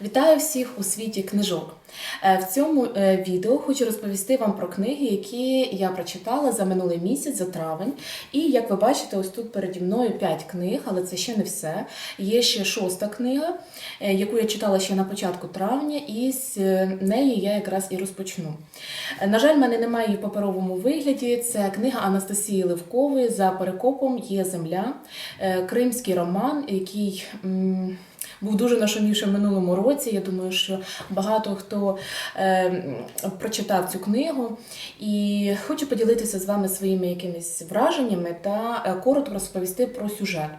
Вітаю всіх у світі книжок. Е, В цьому е, відео хочу розповісти вам про книги, які я прочитала за минулий місяць, за травень. І як ви бачите, ось тут переді мною 5 книг, але це ще не все. Є ще шоста книга, е, яку я читала ще на початку травня, і з неї я якраз і розпочну. На жаль, в мене немає її в паперовому вигляді. Це книга Анастасії Левкової за перекопом є земля, кримський роман, який. Був дуже нашумівши в минулому році. Я думаю, що багато хто е, прочитав цю книгу. І хочу поділитися з вами своїми якимись враженнями та е, коротко розповісти про сюжет.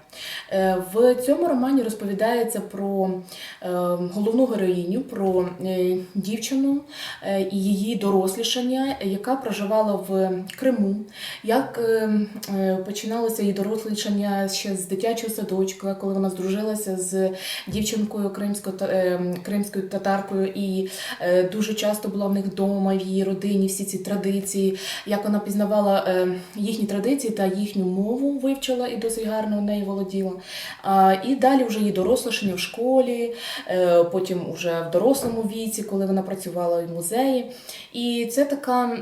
Е, в цьому романі розповідається про е, головну героїню, про е, дівчину е, і її дорослішання, яка проживала в Криму. Як е, е, починалося її дорослішання ще з дитячого садочка, коли вона здружилася з дівчинкою кримською, е, кримською татаркою, і е, дуже часто була в них вдома, в її родині, всі ці традиції, як вона пізнавала е, їхні традиції та їхню мову вивчила і досить гарно нею володіла. І далі вже її дорослішання в школі, е, потім вже в дорослому віці, коли вона працювала в музеї. І це така.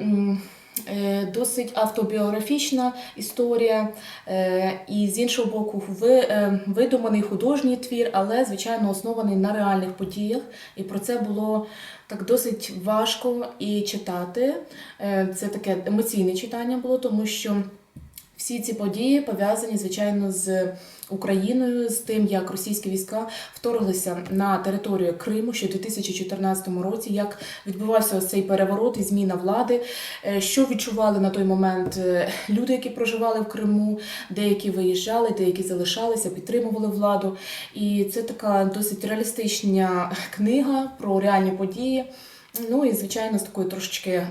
Е, Досить автобіографічна історія, е, і з іншого боку, е, видуманий художній твір, але звичайно оснований на реальних подіях. І про це було так досить важко і читати. Це таке емоційне читання було, тому що всі ці події пов'язані, звичайно, з Україною, з тим, як російські війська вторглися на територію Криму ще у 2014 році, як відбувався ось цей переворот і зміна влади, е, що відчували на той момент е, люди, які проживали в Криму, деякі виїжджали, деякі залишалися, підтримували владу. І це така досить реалістична книга про реальні події. Ну і звичайно, з такою трошечки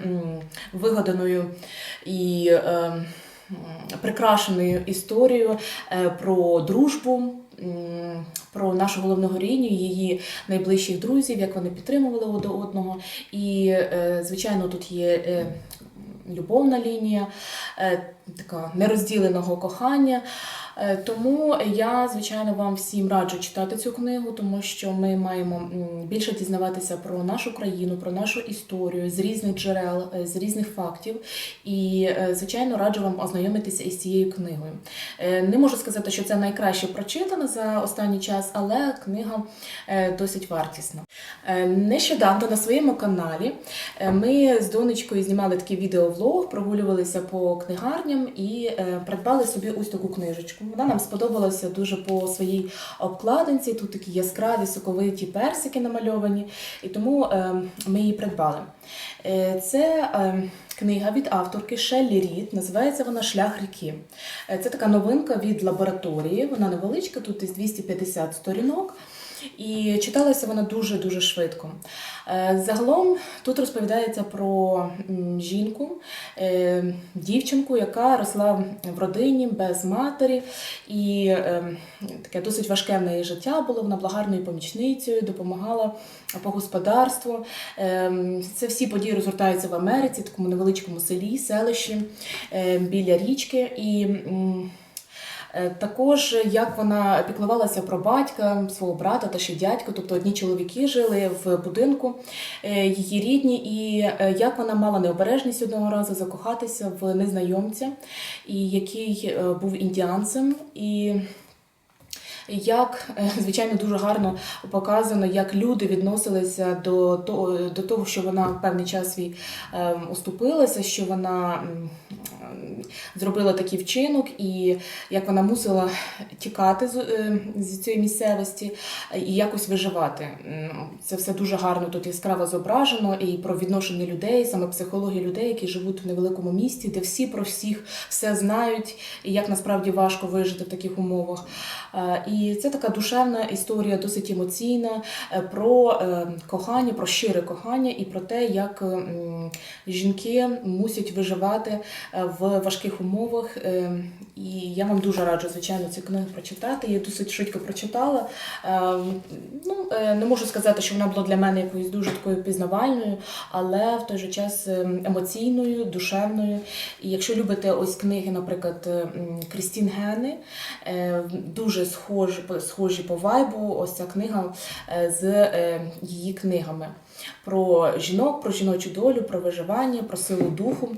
вигаданою і е, прикрашеною історією е, про дружбу. Про нашу головну героїню, її найближчих друзів, як вони підтримували один одного. І, е, звичайно, тут є е, любовна лінія, така нерозділеного кохання. Е, Тому я, звичайно, вам всім раджу читати цю книгу, тому що ми маємо більше дізнаватися про нашу країну, про нашу історію з різних джерел, е, з різних фактів. І, е, звичайно, раджу вам ознайомитися із цією книгою. Не можу сказати, що це найкраще прочитано за останній час, але книга досить вартісна. Нещодавно на своєму каналі ми з донечкою знімали такий відеовлог, прогулювалися по книгарням і придбали собі ось таку книжечку. Вона нам сподобалася дуже по своїй обкладинці. Тут такі яскраві соковиті персики намальовані, і тому е, ми її придбали. Е, Це е, книга від авторки Шеллі Рід, називається вона Шлях ріки. Е, Це така новинка від лабораторії. Вона невеличка, тут із 250 сторінок. І читалася вона дуже-дуже швидко. Е, Загалом тут розповідається про жінку, е, дівчинку, яка росла в родині без матері, і е, таке досить важке в неї життя було. Вона була гарною помічницею, допомагала по господарству. Це всі події розгортаються в Америці, такому невеличкому селі, селищі біля річки. І Також як вона піклувалася про батька, свого брата та ще дядька, тобто одні чоловіки жили в будинку е, її рідні, і е, як вона мала необережність одного разу закохатися в незнайомця, який е, був індіанцем. І як е, звичайно дуже гарно показано, як люди відносилися до того, до того, що вона певний час свій е, уступилася, що вона зробила такий вчинок, і як вона мусила тікати з, е, цієї місцевості і якось виживати. Це все дуже гарно тут яскраво зображено, і про відношення людей, саме психологію людей, які живуть в невеликому місті, де всі про всіх все знають, і як насправді важко вижити в таких умовах. Е, І це така душевна історія, досить емоційна е, про е, кохання, про щире кохання і про те, як жінки мусять виживати е, в важких умовах. І я вам дуже раджу, звичайно, цю книгу прочитати. Я досить швидко прочитала. Ну, не можу сказати, що вона була для мене якоюсь дуже такою пізнавальною, але в той же час емоційною, душевною. І якщо любите ось книги, наприклад, Крістін Гени, дуже схожі, схожі по вайбу, ось ця книга е, з е, її книгами про жінок, про жіночу долю, про виживання, про силу духу.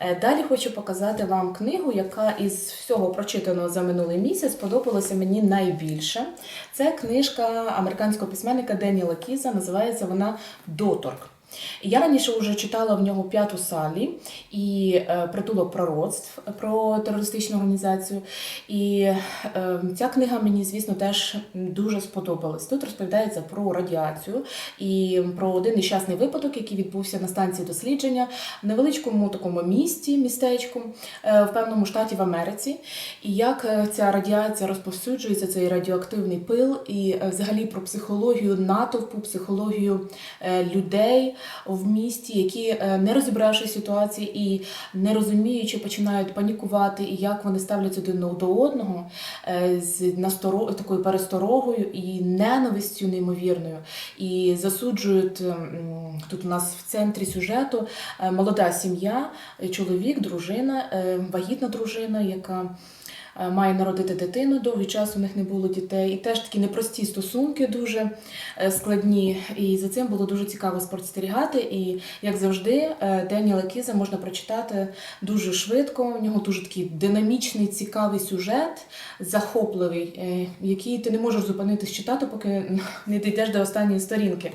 Е, Далі хочу показати вам книгу, яка із всього прочитаного за минулий місяць сподобалася мені найбільше. Це книжка американського письменника Деніела Кіза, називається вона Доторк. Я раніше вже читала в нього п'яту салі і е, притулок пророцтв про терористичну організацію. І е, ця книга мені, звісно, теж дуже сподобалась. Тут розповідається про радіацію і про один нещасний випадок, який відбувся на станції дослідження в невеличкому такому місті, містечку е, в певному штаті в Америці. І як е, ця радіація розповсюджується, цей радіоактивний пил, і е, взагалі про психологію натовпу, психологію е, людей в місті, які, е, не розібравши ситуації і не розуміючи, починають панікувати, і як вони ставляться один до одного е, з насторо... такою пересторогою і ненавистю неймовірною, і засуджують тут у нас в центрі сюжету е, молода сім'я, чоловік, дружина, вагітна дружина, яка має народити дитину. Довгий час у них не було дітей, і теж такі непрості стосунки, дуже е, складні. І за цим було дуже цікаво спостерігати. І як завжди, е, Деніела Кіза можна прочитати дуже швидко. У нього дуже такий динамічний, цікавий сюжет, захопливий, е, який ти не можеш зупинитись читати, поки не дійдеш до останньої сторінки.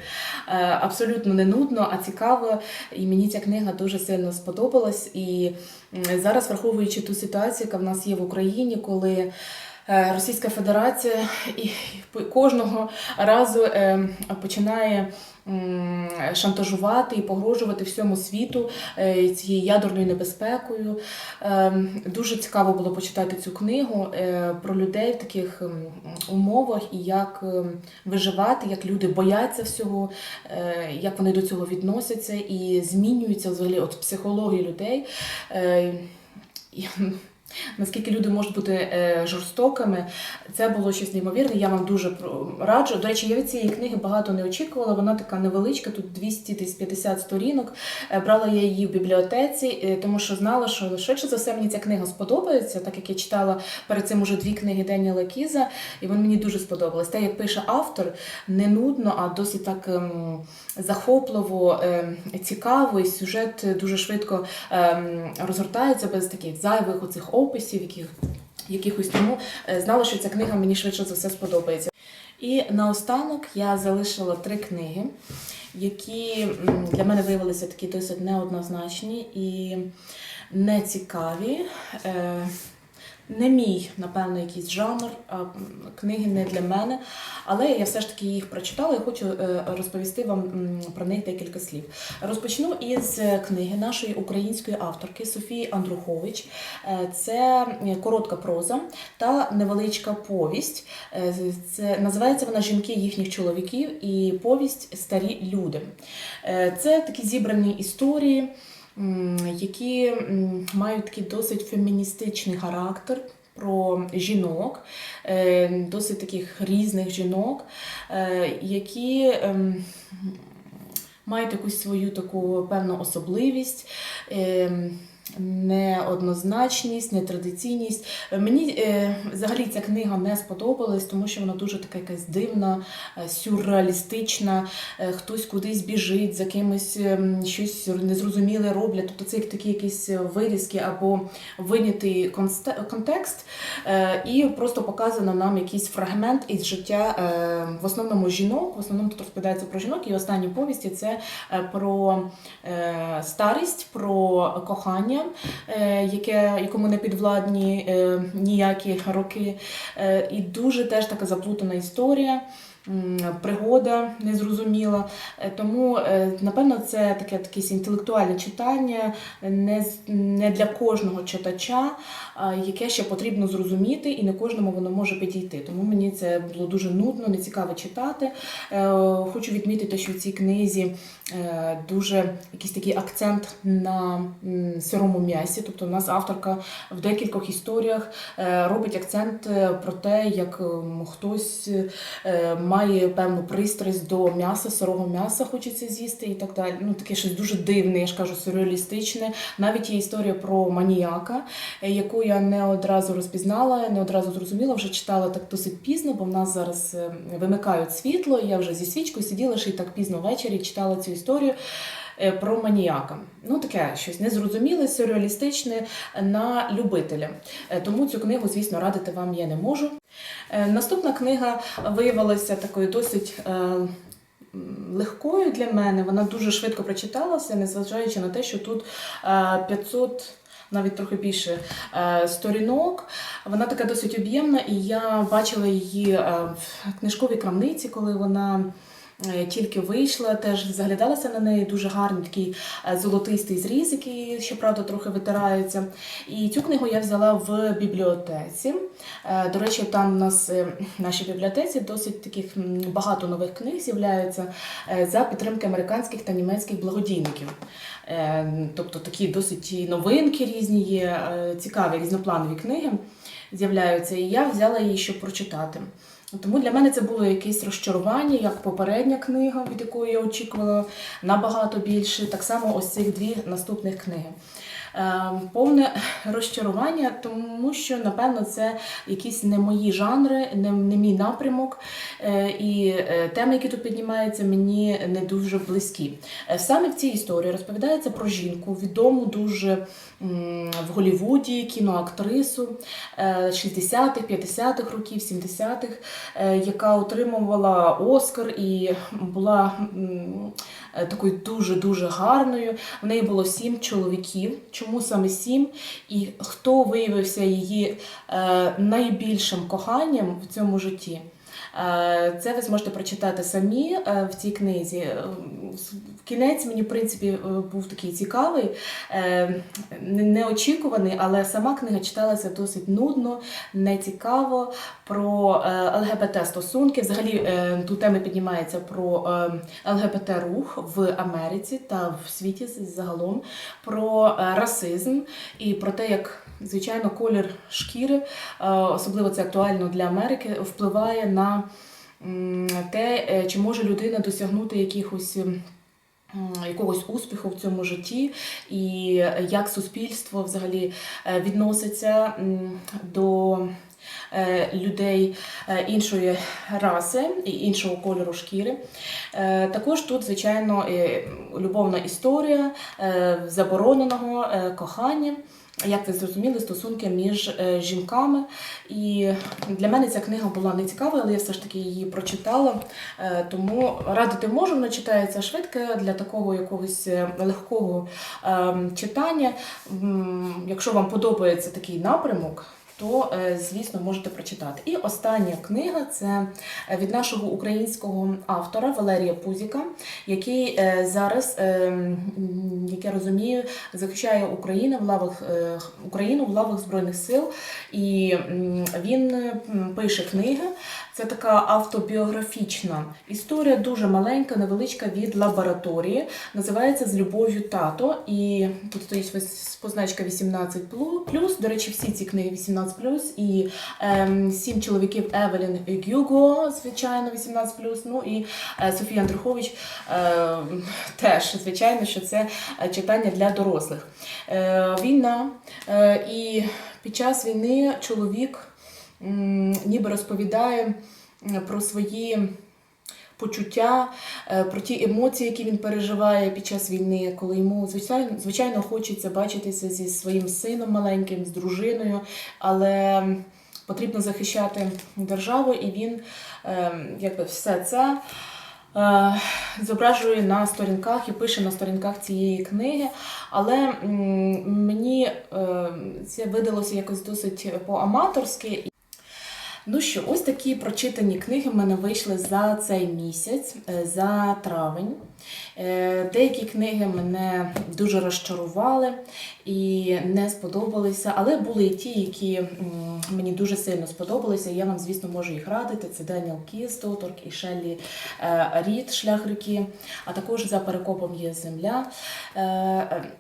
Е, Абсолютно не нудно, а цікаво. І мені ця книга дуже сильно сподобалась. І зараз, враховуючи ту ситуацію, яка в нас є в Україні, коли Російська Федерація і кожного разу е, починає шантажувати і погрожувати всьому світу е, цією ядерною небезпекою. Е, Дуже цікаво було почитати цю книгу е, про людей в таких умовах і як е, виживати, як люди бояться всього, е, як вони до цього відносяться і змінюються взагалі от психології людей. Наскільки люди можуть бути е, жорстокими, це було щось неймовірне. Я вам дуже раджу. До речі, я від цієї книги багато не очікувала. Вона така невеличка, тут 250 сторінок. Е, брала я її в бібліотеці, е, тому що знала, що швидше за все мені ця книга сподобається, так як я читала перед цим уже дві книги Деніела Кіза, і вони мені дуже сподобались. Те, як пише автор, не нудно, а досить так ем, захопливо, ем, цікаво, і сюжет дуже швидко ем, розгортається без таких зайвих оцих описів, яких, якихось тому е, знала, що ця книга мені швидше за все сподобається. І наостанок я залишила три книги, які для мене виявилися такі досить неоднозначні і нецікаві. Не мій, напевно, якийсь жанр, книги не для мене. Але я все ж таки їх прочитала і хочу е, розповісти вам про них декілька слів. Розпочну із е, книги нашої української авторки Софії Андрухович. Е, Це коротка проза та невеличка повість. Це називається вона Жінки їхніх чоловіків і повість Старі люди. Це такі зібрані історії, які мають такий досить феміністичний характер. Про жінок, е, досить таких різних жінок, е, які ем, мають якусь свою таку певну особливість. Неоднозначність, нетрадиційність. Мені е, взагалі ця книга не сподобалась, тому що вона дуже така якась дивна, е, сюрреалістична. Е, хтось кудись біжить, за кимось ем, щось незрозуміле роблять. Тобто це як такі якісь вирізки або винятий контекст, е, і просто показано нам якийсь фрагмент із життя е, в основному жінок. В основному тут розповідається про жінок, і останні повісті це е, про е, старість, про кохання, е, яке, якому не підвладні е, ніякі роки. Е, і дуже теж така заплутана історія. пригода незрозуміла. Тому, напевно, це таке інтелектуальне читання не, не для кожного читача, яке ще потрібно зрозуміти, і не кожному воно може підійти. Тому мені це було дуже нудно, нецікаво читати. Е, Хочу відмітити, що в цій книзі е, дуже якийсь такий акцент на сирому м'ясі. Тобто, у нас авторка в декількох історіях е, робить акцент е, про те, як ем, хтось е, має певну пристрасть до м'яса, сирого м'яса хочеться з'їсти і так далі. Ну таке щось дуже дивне, я ж кажу, сюрреалістичне. Навіть є історія про маніяка, е, яку я не одразу розпізнала, не одразу зрозуміла, вже читала так досить пізно, бо в нас зараз е, вимикають світло. Я вже зі свічкою сиділа ще й так пізно ввечері читала цю історію. е, Про маніяка. Ну, таке щось незрозуміле, сюрреалістичне на любителя. Е, Тому цю книгу, звісно, радити вам я не можу. Наступна книга виявилася такою досить легкою для мене. Вона дуже швидко прочиталася, незважаючи на те, що тут е, 500. Навіть трохи більше е, сторінок. Вона така досить об'ємна, і я бачила її е, в книжковій крамниці, коли вона тільки вийшла, теж заглядалася на неї. Дуже гарний такий е, золотистий зріз, який, щоправда, трохи витирається. І цю книгу я взяла в бібліотеці. Е, До речі, там у нас е, в нашій бібліотеці досить таких багато нових книг з'являються е, за підтримки американських та німецьких благодійників. Е, Тобто такі досить новинки різні є, е, цікаві різнопланові книги з'являються. І я взяла її, щоб прочитати. Тому для мене це було якесь розчарування, як попередня книга, від якої я очікувала набагато більше. Так само ось цих дві наступних книги. Е, Повне розчарування, тому що, напевно, це якісь не мої жанри, не, не мій напрямок, е, і е, теми, які тут піднімаються, мені не дуже близькі. Саме в цій історії розповідається про жінку, відому дуже в Голлівуді, кіноактрису е, 60-х, 50-х років, 70-х, е, яка отримувала Оскар і була такою дуже-дуже гарною. В неї було сім чоловіків. Чому саме сім? І хто виявився її е, найбільшим коханням в цьому житті? Е, Це ви зможете прочитати самі е, в цій книзі. Кінець мені, в принципі, е, був такий цікавий, е, неочікуваний, але сама книга читалася досить нудно, нецікаво про е, ЛГБТ-стосунки. Взагалі тут теми піднімається про ЛГБТ-рух в Америці та в світі загалом, про расизм і про те, як звичайно колір шкіри, особливо це актуально для Америки, впливає на те, чи може людина досягнути якихось. Якогось успіху в цьому житті, і як суспільство взагалі е, відноситься до е, людей е, іншої раси і іншого кольору шкіри. Також тут, звичайно, любовна історія забороненого кохання. Як ви зрозуміли, стосунки між е, жінками. І для мене ця книга була не цікава, але я все ж таки її прочитала. Е, Тому радити можу, вона читається швидко для такого якогось е, легкого е, читання. Якщо вам подобається такий напрямок, то, е, звісно, можете прочитати. І остання книга це е, від нашого українського автора Валерія Пузіка, який е, зараз, як я розумію, захищає Україну в лавах Україну в лавах Збройних сил. І він пише книги. Це така автобіографічна історія, дуже маленька, невеличка від лабораторії. Називається З любов'ю тато. І тут стоїть позначка 18 До речі, всі ці книги 18 І ем, сім чоловіків Евелін Гюго, звичайно, 18 Ну і е, Софія Андрухович е, теж, звичайно, що це е, читання для дорослих. Е, війна. Е, і під час війни чоловік ніби розповідає про свої почуття, е, про ті емоції, які він переживає під час війни, коли йому звичайно, звичайно хочеться бачитися зі своїм сином маленьким, з дружиною, але потрібно захищати державу, і він е, якби все це. е, Зображує на сторінках і пише на сторінках цієї книги, але мені це видалося якось досить по-аматорськи. Ну що, ось такі прочитані книги в мене вийшли за цей місяць, е, за травень. Е, Деякі книги мене дуже розчарували і не сподобалися, але були і ті, які мені дуже сильно сподобалися. Я вам, звісно, можу їх радити. Це Деніел Кістоторк і Шеллі е, Рід Шлях реки, а також за перекопом є земля.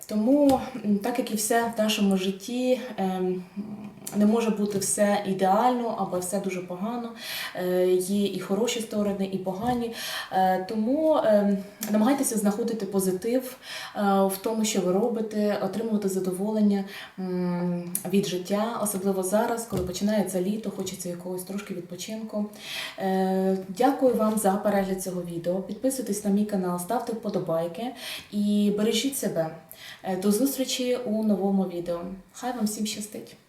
Тому, так як і все в нашому житті, ем, не може бути все ідеально або все дуже погано. Е, Є і хороші сторони, і погані. Е, Тому ем, намагайтеся знаходити позитив е, в тому, що ви робите, отримувати задоволення від життя, особливо зараз, коли починається літо, хочеться якогось трошки відпочинку. Е, Дякую вам за перегляд цього відео. Підписуйтесь на мій канал, ставте вподобайки і бережіть себе. Е, До зустрічі у новому відео. Хай вам всім щастить!